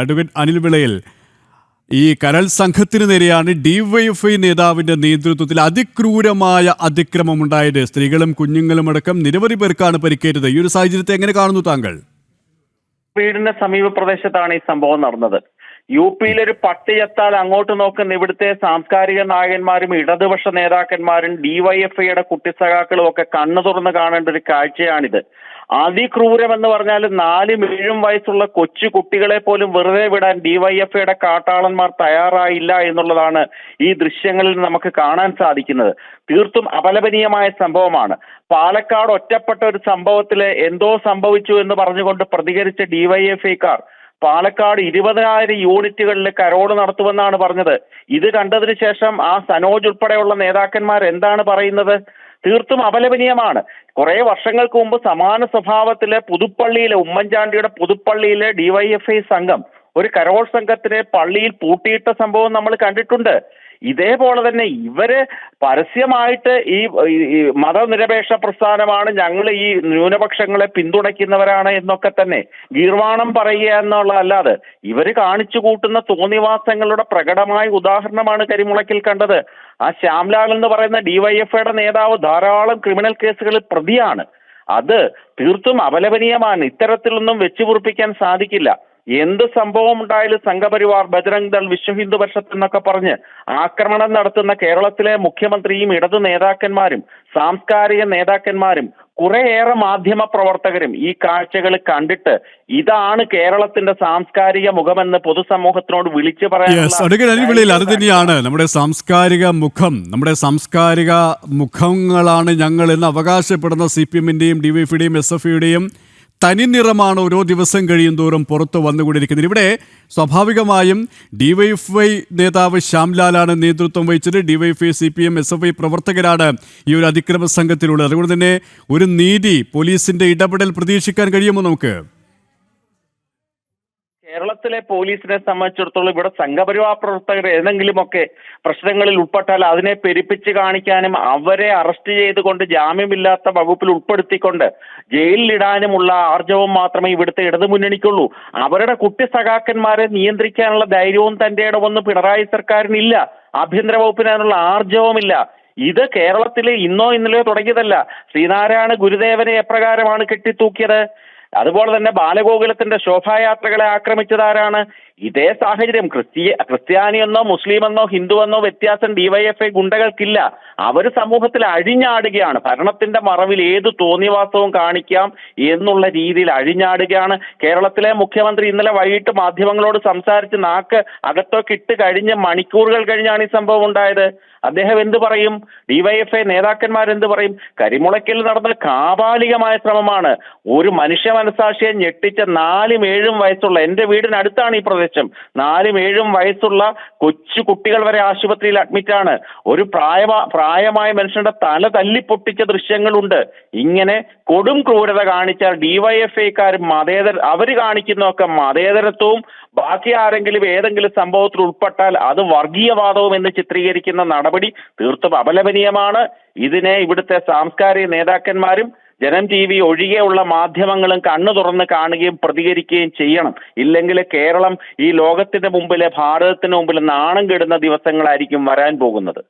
Advocate Anil വിളയിൽ. ഈ കരൾ സംഘത്തിന് നേരെയാണ് ഡിവൈഎഫ്ഐ നേതാവിന്റെ നേതൃത്വത്തിൽ അതിക്രൂരമായ അതിക്രമം ഉണ്ടായത് സ്ത്രീകളും കുഞ്ഞുങ്ങളും അടക്കം നിരവധി പേർക്കാണ് പരിക്കേറ്റത്. ഈ ഒരു സാഹചര്യത്തെ എങ്ങനെ കാണുന്നു താങ്കൾ? വീടിന്റെ സമീപ പ്രദേശത്താണ് ഈ സംഭവം നടന്നത്. യു പിയിലൊരു പട്ടി ചത്താൽ അങ്ങോട്ട് നോക്കുന്ന ഇവിടുത്തെ സാംസ്കാരിക നായകന്മാരും ഇടതുപക്ഷ നേതാക്കന്മാരും ഡിവൈഎഫ്ഐയുടെ കുട്ടിസഖാക്കളും ഒക്കെ കണ്ണു തുറന്ന് കാണേണ്ട ഒരു കാഴ്ചയാണിത്. അതിക്രൂരം എന്ന് പറഞ്ഞാൽ നാലും ഏഴും വയസ്സുള്ള കൊച്ചു കുട്ടികളെ പോലും വെറുതെ വിടാൻ ഡിവൈഎഫ്ഐയുടെ കാട്ടാളന്മാർ തയ്യാറായില്ല എന്നുള്ളതാണ് ഈ ദൃശ്യങ്ങളിൽ നമുക്ക് കാണാൻ സാധിക്കുന്നത്. തീർത്തും അപലപനീയമായ സംഭവമാണ്. പാലക്കാട് ഒറ്റപ്പെട്ട ഒരു സംഭവത്തിൽ എന്തോ സംഭവിച്ചു എന്ന് പറഞ്ഞുകൊണ്ട് പ്രതികരിച്ച ഡിവൈഎഫ്ഐക്കാർ പാലക്കാട് ഇരുപതിനായിരം യൂണിറ്റുകളിൽ കരോട് നടത്തുമെന്നാണ് പറഞ്ഞത്. ഇത് കണ്ടതിന് ശേഷം ആ സനോജ് ഉൾപ്പെടെയുള്ള നേതാക്കന്മാർ എന്താണ് പറയുന്നത്? തീർത്തും അപലപനീയമാണ്. കുറെ വർഷങ്ങൾക്ക് മുമ്പ് സമാന സ്വഭാവത്തിലെ പുതുപ്പള്ളിയിലെ ഉമ്മൻചാണ്ടിയുടെ പുതുപ്പള്ളിയിലെ ഡിവൈഎഫ്ഐ സംഘം ഒരു കരോൾ സംഘത്തിനെ പള്ളിയിൽ പൂട്ടിയിട്ട സംഭവം നമ്മൾ കണ്ടിട്ടുണ്ട്. ഇതേപോലെ തന്നെ ഇവർ പരസ്യമായിട്ട് ഈ മതനിരപേക്ഷ പ്രസ്ഥാനമാണ് ഞങ്ങൾ ഈ ന്യൂനപക്ഷങ്ങളെ പിന്തുണയ്ക്കുന്നവരാണ് എന്നൊക്കെ തന്നെ ഗീർവാണം പറയുക എന്നുള്ളതല്ലാതെ ഇവർ കാണിച്ചു കൂട്ടുന്ന തോന്നിവാസങ്ങളുടെ പ്രകടമായ ഉദാഹരണമാണ് കരിമുളക്കിൽ കണ്ടത്. ആ ശ്യാംലാൽ എന്ന് പറയുന്ന ഡിവൈഎഫ്ഐയുടെ നേതാവ് ധാരാളം ക്രിമിനൽ കേസുകളിൽ പ്രതിയാണ്. അത് തീർത്തും അപലപനീയമാണ്. ഇത്തരത്തിലൊന്നും വെച്ചുപുറപ്പിക്കാൻ സാധിക്കില്ല. എന്ത് സംഭവം ഉണ്ടായാലും സംഘപരിവാർ ബജരംഗ് ദൾ വിശ്വ ഹിന്ദു പരിഷത്ത് എന്നൊക്കെ പറഞ്ഞ് ആക്രമണം നടത്തുന്ന കേരളത്തിലെ മുഖ്യമന്ത്രിയും ഇടതു നേതാക്കന്മാരും സാംസ്കാരിക നേതാക്കന്മാരും കുറേയേറെ മാധ്യമ പ്രവർത്തകരും ഈ കാഴ്ചകൾ കണ്ടിട്ട് ഇതാണ് കേരളത്തിന്റെ സാംസ്കാരിക മുഖമെന്ന് പൊതുസമൂഹത്തിനോട് വിളിച്ചു വിളയിൽ അത് തന്നെയാണ്. നമ്മുടെ സാംസ്കാരിക മുഖം നമ്മുടെ സാംസ്കാരിക മുഖങ്ങളാണ് ഞങ്ങൾ എന്ന് അവകാശപ്പെടുന്ന സി പി എമ്മിന്റെയും ഡിവൈഎഫിയുടെയും എസ് എഫ് തനി നിറമാണ് ഓരോ ദിവസം കഴിയും തോറും പുറത്തു വന്നുകൊണ്ടിരിക്കുന്നത്. ഇവിടെ സ്വാഭാവികമായും ഡിവൈഎഫ്ഐ നേതാവ് ശ്യാംലാലാണ് നേതൃത്വം വഹിച്ചത്. DYFI C P M S F I പ്രവർത്തകരാണ് ഈ ഒരു അതിക്രമ സംഘത്തിലുള്ളത്. അതുകൊണ്ട് തന്നെ ഒരു നീതി പോലീസിന്റെ ഇടപെടൽ പ്രതീക്ഷിക്കാൻ കഴിയുമോ നമുക്ക്? കേരളത്തിലെ പോലീസിനെ സംബന്ധിച്ചിടത്തോളം ഇവിടെ സംഘപരിവാർ പ്രവർത്തകർ ഏതെങ്കിലുമൊക്കെ പ്രശ്നങ്ങളിൽ ഉൾപ്പെട്ടാൽ അതിനെ പെരുപ്പിച്ച് കാണിക്കാനും അവരെ അറസ്റ്റ് ചെയ്തുകൊണ്ട് ജാമ്യമില്ലാത്ത വകുപ്പിൽ ഉൾപ്പെടുത്തിക്കൊണ്ട് ജയിലിലിടാനുമുള്ള ആർജവം മാത്രമേ ഇവിടുത്തെ ഇടതുമുന്നണിക്കുള്ളൂ. അവരുടെ കുട്ടി സഖാക്കന്മാരെ നിയന്ത്രിക്കാനുള്ള ധൈര്യവും തന്റെ ഇടമൊന്നും പിണറായി സർക്കാരിനില്ല. ആഭ്യന്തര വകുപ്പിനുള്ള ആർജവമില്ല ഇത് കേരളത്തിൽ ഇന്നോ ഇന്നലെയോ തുടങ്ങിയതല്ല. ശ്രീനാരായണ ഗുരുദേവനെ എപ്രകാരമാണ് കെട്ടിത്തൂക്കിയത്? അതുപോലെ തന്നെ ബാലഗോകുലത്തിന്റെ ശോഭായാത്രകളെ ആക്രമിച്ചതാരാണ് ഇതേ സാഹചര്യം. ക്രിസ്തീയ ക്രിസ്ത്യാനിയെന്നോ മുസ്ലിമെന്നോ ഹിന്ദുവെന്നോ വ്യത്യാസം ഡിവൈഎഫ്ഐ ഗുണ്ടകൾക്കില്ല. അവർ സമൂഹത്തിൽ അഴിഞ്ഞാടുകയാണ്. ഭരണത്തിന്റെ മറവിൽ ഏത് തോന്നിവാസവും കാണിക്കാം എന്നുള്ള രീതിയിൽ അഴിഞ്ഞാടുകയാണ്. കേരളത്തിലെ മുഖ്യമന്ത്രി ഇന്നലെ വൈകിട്ട് മാധ്യമങ്ങളോട് സംസാരിച്ച് നാക്ക് അകത്തൊക്കെ ഇട്ട് കഴിഞ്ഞ് മണിക്കൂറുകൾ കഴിഞ്ഞാണ് ഈ സംഭവം ഉണ്ടായത്. അദ്ദേഹം എന്ത് പറയും? ഡിവൈഎഫ്ഐ നേതാക്കന്മാർ എന്ത് പറയും? കരിമുളയ്ക്കൽ നടന്ന കാപാലികമായ ശ്രമമാണ്. ഒരു മനുഷ്യ മനസാക്ഷിയെ ഞെട്ടിച്ച നാലും ഏഴും വയസ്സുള്ള എന്റെ വീടിനടുത്താണ് ഈ പ്രദേശം. നാലും ഏഴും വയസ്സുള്ള കൊച്ചു കുട്ടികൾ വരെ ആശുപത്രിയിൽ അഡ്മിറ്റാണ് ഒരു പ്രായ പ്രായമായ മനുഷ്യന്റെ തല തല്ലി പൊട്ടിച്ച ദൃശ്യങ്ങളുണ്ട്. ഇങ്ങനെ കൊടും ക്രൂരത കാണിച്ചാൽ ഡിവൈഎഫ്ഐക്കാരും മതേതര അവർ കാണിക്കുന്നതൊക്കെ മതേതരത്വവും ബാക്കി ആരെങ്കിലും ഏതെങ്കിലും സംഭവത്തിൽ ഉൾപ്പെട്ടാൽ അത് വർഗീയവാദവും എന്ന് ചിത്രീകരിക്കുന്ന നടപടി തീർത്തും അപലപനീയമാണ്. ഇതിനെ ഇവിടുത്തെ സാംസ്കാരിക നേതാക്കന്മാരും ജനം ടി വി ഒഴികെയുള്ള മാധ്യമങ്ങളും കണ്ണു തുറന്ന് കാണുകയും പ്രതികരിക്കുകയും ചെയ്യണം. ഇല്ലെങ്കിൽ കേരളം ഈ ലോകത്തിന്റെ മുമ്പിലെ ഭാരതത്തിന് മുമ്പിൽ നാണം കെടുന്ന ദിവസങ്ങളായിരിക്കും വരാൻ പോകുന്നത്.